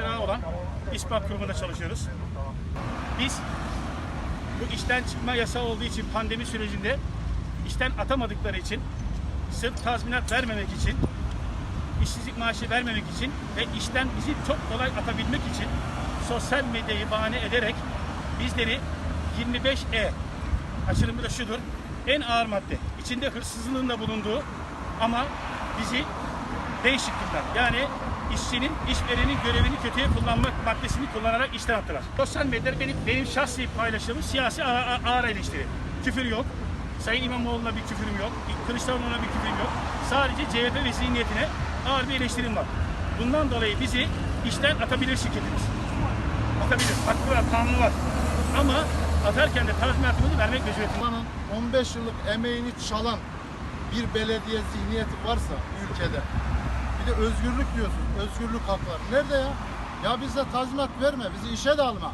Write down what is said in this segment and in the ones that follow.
restoranı olan İspat Kurumu'nda çalışıyoruz. Biz bu işten çıkma yasağı olduğu için pandemi sürecinde işten atamadıkları için sırf tazminat vermemek için işsizlik maaşı vermemek için ve işten bizi çok kolay atabilmek için sosyal medyayı bahane ederek bizleri 25E açılımı da şudur. En ağır madde. içinde hırsızlığın da bulunduğu ama bizi değişiklikler. Yani işçinin, işverenin görevini kötüye kullanmak maddesini kullanarak işten attılar. Sosyal medyada benim, benim şahsi paylaşımım siyasi ağır, ağır- eleştiri. Küfür yok. Sayın İmamoğlu'na bir küfürüm yok. Kılıçdaroğlu'na bir küfürüm yok. Sadece CHP ve zihniyetine ağır bir eleştirim var. Bundan dolayı bizi işten atabilir şirketimiz. Atabilir. Hakkı var, kanunu var. Ama atarken de tazminatımızı vermek mecburiyetimiz. Babanın 15 yıllık emeğini çalan bir belediye zihniyeti varsa ülkede bir de özgürlük diyorsun. Özgürlük hakları. Nerede ya? Ya bize tazminat verme. Bizi işe de alma.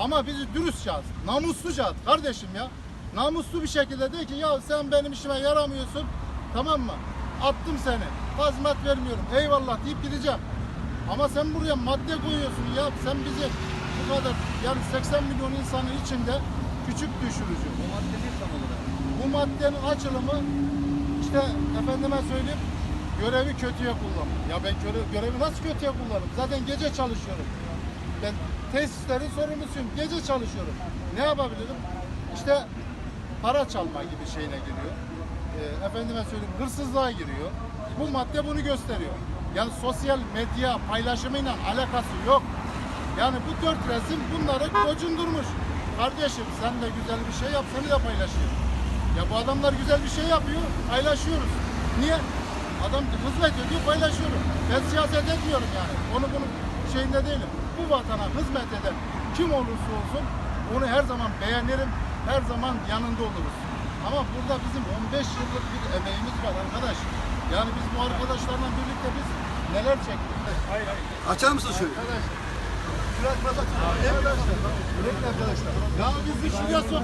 Ama bizi dürüstçe at. Namusluca at kardeşim ya. Namuslu bir şekilde de ki ya sen benim işime yaramıyorsun. Tamam mı? Attım seni. Tazminat vermiyorum. Eyvallah deyip gideceğim. Ama sen buraya madde koyuyorsun ya. Sen bizi bu kadar yani 80 milyon insanın içinde küçük düşürücü. Bu maddenin açılımı işte efendime söyleyeyim görevi kötüye kullanma. Ya ben göre- görevi nasıl kötüye kullanırım? Zaten gece çalışıyorum. Ben tesislerin sorumlusuyum. Gece çalışıyorum. Ne yapabilirim? İşte para çalma gibi şeyine giriyor. Ee, efendime söyleyeyim hırsızlığa giriyor. Bu madde bunu gösteriyor. Yani sosyal medya paylaşımıyla alakası yok. Yani bu dört resim bunları gocundurmuş. Kardeşim sen de güzel bir şey yap seni de paylaşayım. Ya bu adamlar güzel bir şey yapıyor, paylaşıyoruz. Niye? Adam hizmet ediyor, paylaşıyorum. Ben siyaset etmiyorum yani. Onu bunun şeyinde değilim. Bu vatana hizmet eden kim olursa olsun onu her zaman beğenirim, her zaman yanında oluruz. Ama burada bizim 15 yıllık bir emeğimiz var arkadaş. Yani biz bu arkadaşlarla birlikte biz neler çektik? Hayır hayır. Açar mısın şöyle? Arkadaşlar. Arkadaşlar. Ya bizi şuraya sok.